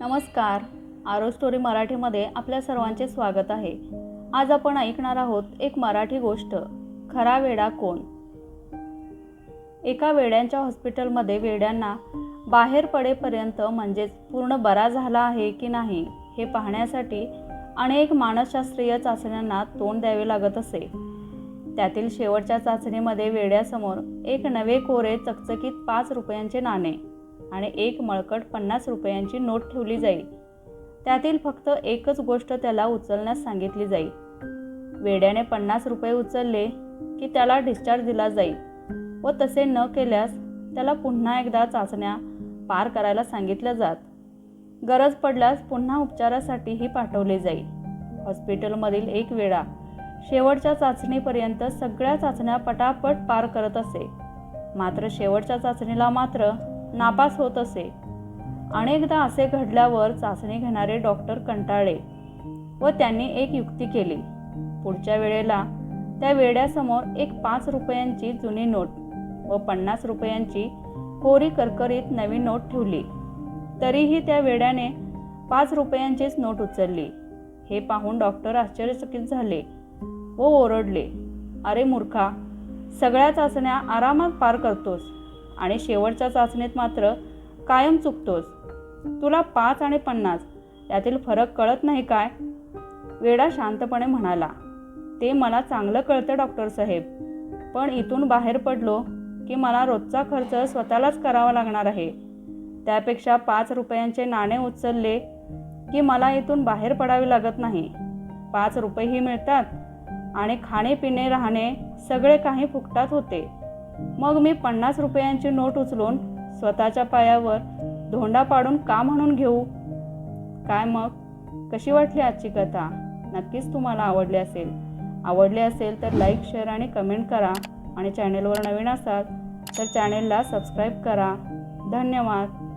नमस्कार. आरो स्टोरी मराठीमध्ये आपल्या सर्वांचे स्वागत आहे. आज आपण ऐकणार आहोत एक मराठी गोष्ट. खरा वेडा कोण? एका वेड्यांच्या हॉस्पिटलमध्ये वेड्यांना बाहेर पडेपर्यंत म्हणजेच पूर्ण बरा झाला आहे की नाही हे पाहण्यासाठी अनेक मानसशास्त्रीय चाचण्यांना तोंड द्यावे लागत असे. त्यातील शेवटच्या चाचणीमध्ये वेड्यासमोर एक नवे कोरे चकचकीत पाच रुपयांचे नाणे. आणि एक मळकट पन्नास रुपयांची नोट ठेवली जाईल. त्यातील फक्त एकच गोष्ट त्याला उचलण्यास सांगितली जाईल. वेड्याने पन्नास रुपये उचलले की त्याला डिस्चार्ज दिला जाईल व तसे न केल्यास त्याला पुन्हा एकदा चाचण्या पार करायला सांगितल्या जात. गरज पडल्यास पुन्हा उपचारासाठीही पाठवले जाईल. हॉस्पिटलमधील एक वेळा शेवटच्या चाचणीपर्यंत सगळ्या चाचण्या पटापट पार करत असे. मात्र शेवटच्या चाचणीला मात्र नापास होत असे. अनेकदा असे घडल्यावर चाचणी घेणारे डॉक्टर कंटाळले व त्यांनी एक युक्ती केली. पुढच्या वेळेला त्या वेड्यासमोर एक पाच रुपयांची जुनी नोट व पन्नास रुपयांची कोरी करकरीत नवी नोट ठेवली. तरीही त्या वेड्याने पाच रुपयांचीच नोट उचलली. हे पाहून डॉक्टर आश्चर्यचकित झाले व ओरडले. अरे मूर्खा सगळ्या चाचण्या आरामात पार करतोस. आणि शेवटच्या चाचणीत मात्र कायम चुकतोस. तुला पाच आणि पन्नास यातील फरक कळत नाही काय? वेडा शांतपणे म्हणाला. ते मला चांगलं कळतं डॉक्टर साहेब. पण इथून बाहेर पडलो की मला रोजचा खर्च स्वतःलाच करावा लागणार आहे. त्यापेक्षा पाच रुपयांचे नाणे उचलले की मला इथून बाहेर पडावे लागत नाही. पाच रुपयेही मिळतात आणि खाणे पिणे राहणे सगळे काही फुकटात होते. मग मी पन्नास रुपयांची नोट उचलून स्वतःच्या पायावर धोंडा पाडून का म्हणून घेऊ? काय मग? कशी वाटली आजची कथा? नक्कीच तुम्हाला आवडली असेल. आवडली असेल तर लाईक शेअर आणि कमेंट करा. आणि चॅनेलवर नवीन असाल तर चॅनेलला सबस्क्राईब करा. धन्यवाद.